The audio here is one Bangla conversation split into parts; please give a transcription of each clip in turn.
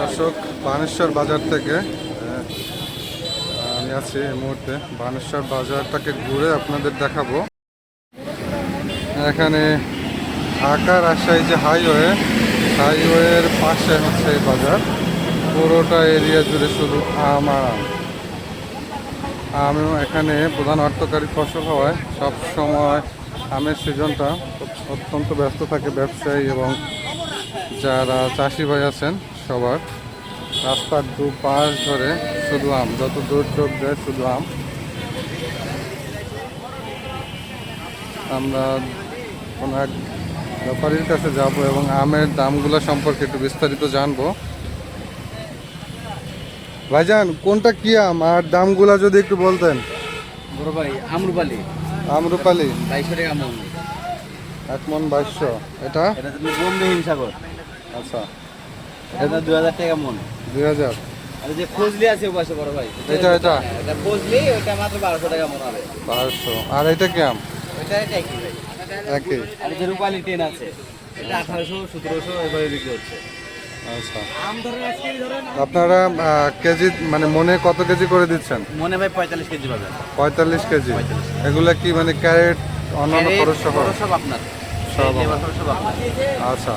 দর্শক, বানেশ্বর বাজার থেকে আমি আছি এই মুহূর্তে। বানেশ্বর বাজারটাকে ঘুরে আপনাদের দেখাবো। এখানে ঢাকা রাজশাহী যে হাইওয়ে, হাইওয়ের পাশে হচ্ছে এই বাজার। পুরোটা এরিয়া জুড়ে শুধু আম আর আম। আমিও এখানে প্রধান অর্থকারী ফসল হওয়ায় সব সময় আমের সিজনটা অত্যন্ত ব্যস্ত থাকে ব্যবসায়ী এবং যারা চাষি ভাই আছেন সবার রাস্তার দু পাশ ধরে শুধু আম যত দূর চোখ যায় শুধু আম। আমরা কোনো এক ব্যাপারীর কাছে যাব এবং আমের দামগুলো সম্পর্কে একটু বিস্তারিত জানব। ভাইজান কোনটা কি আম? আর দামগুলা যদি একটু বলতেন। বড় ভাই আমরুপালি। আমরুপালি। টাকা মন। এক মন বাইশশো। এটা? এটা তুমি বোম্বে হিমসাগর আচ্ছা। এটা হাজার টাকা মন। দুই হাজার। আর যে ফজলি আছে বড় ভাই। এটা, এটা? এটা? ফজলি ওইটা মাত্র বারোশো টাকা মন হবে। বারোশো। আর এটা ভাই একই। আর যে রূপালি টেন আছে এটা আঠারোশো সতেরোশো এভাবে বিক্রি হচ্ছে। আচ্ছা। আপনারা কেজি মানে মনে কত কেজি করে দিচ্ছেন? মনে ভাই পঁয়তাল্লিশ কেজি পাবেন। পঁয়তাল্লিশ কেজি? এগুলা কি মানে ক্যারেট অন্যান্য খরচ সহ? সব আপনার। সব আচ্ছা।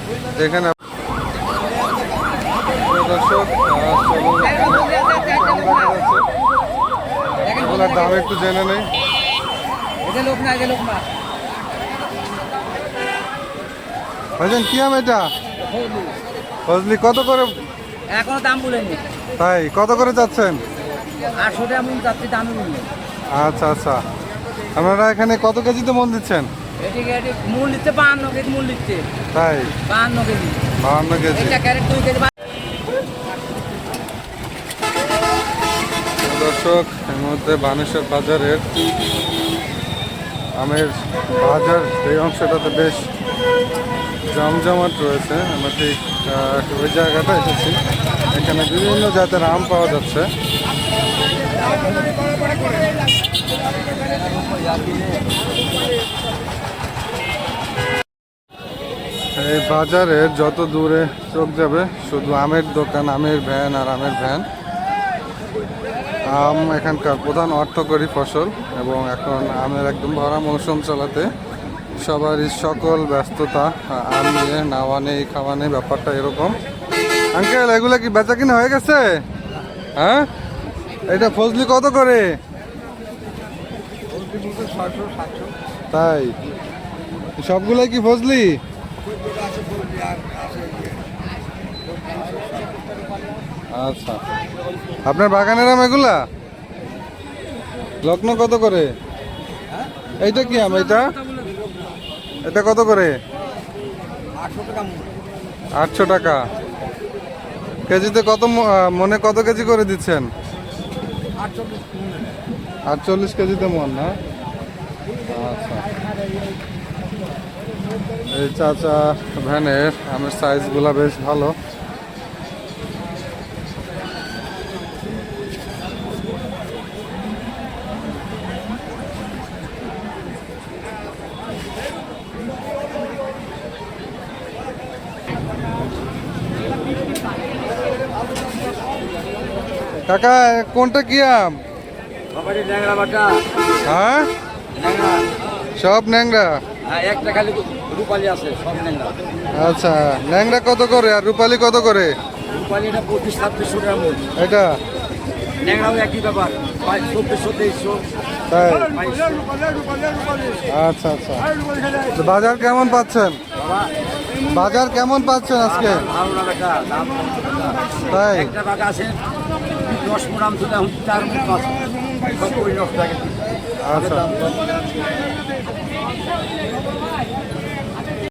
এখানে এগুলোর দাম একটু জেনে নেই। এটা ভাইজান কি আম ফজলি। কত করে? এখনও দাম বলেনি। তাই কত করে যাচ্ছেন? আটশো টাকা মন যাচ্ছি দামই বললেন আচ্ছা আচ্ছা। আপনারা এখানে কত কেজিতে মন দিচ্ছেন? মূল দিচ্ছে বাহান্ন কেজি মূল দিচ্ছে। তাই? বাহান্ন কেজি। বাহান্ন কেজি এটা ক্যারেট দুই কেজি দর্শক এর মধ্যে বানেশ্বর বাজারের আমের বাজার, এই অংশটাতে বেশ জমজমাট রয়েছে। আমরা ঠিক ওই জায়গাটা এসেছি। এখানে বিভিন্ন জাতের আম পাওয়া যাচ্ছে। এই বাজারের যত দূরে চোখ যাবে, শুধু আমের দোকান, আমের ভ্যান আর আমের ভ্যান। আম এখানকার প্রধান অর্থকরী ফসল এবং এখন আমের একদম ভরা মৌসুম চলাতে সবারই সকল ব্যস্ততা আম নিয়ে নাওয়া নেই খাওয়া নেই ব্যাপারটা এরকম। আঙ্কেল এগুলো কি বেচা কিনা হয়ে গেছে? হ্যাঁ? এটা ফজলি কত করে? তাই? সবগুলাই কি ফজলি? আচ্ছা। আপনার বাগানের আম এগুলা? লগ্ন কত করে? এইটা কি আম এটা এটা কত করে? আটশো টাকা। কেজিতে কত মনে কত কেজি করে দিচ্ছেন? আটচল্লিশ কেজিতে মন, না? আচ্ছা। এই চাচা ভ্যানের আমের সাইজগুলা বেশ ভালো। কাকা কোনটা কি আম? হ্যাঁ? সব ন্যাংরা? হ্যাঁ সব ন্যাংরা। আচ্ছা ন্যাংরা কত করে আর রূপালি কত করে? এটা? আচ্ছা আচ্ছা। তো বাজার কেমন পাচ্ছেন? বাজার কেমন পাচ্ছেন আজকে। তাই? দশ তুলে এখন চার মাছ সব নষ্ট আচ্ছা।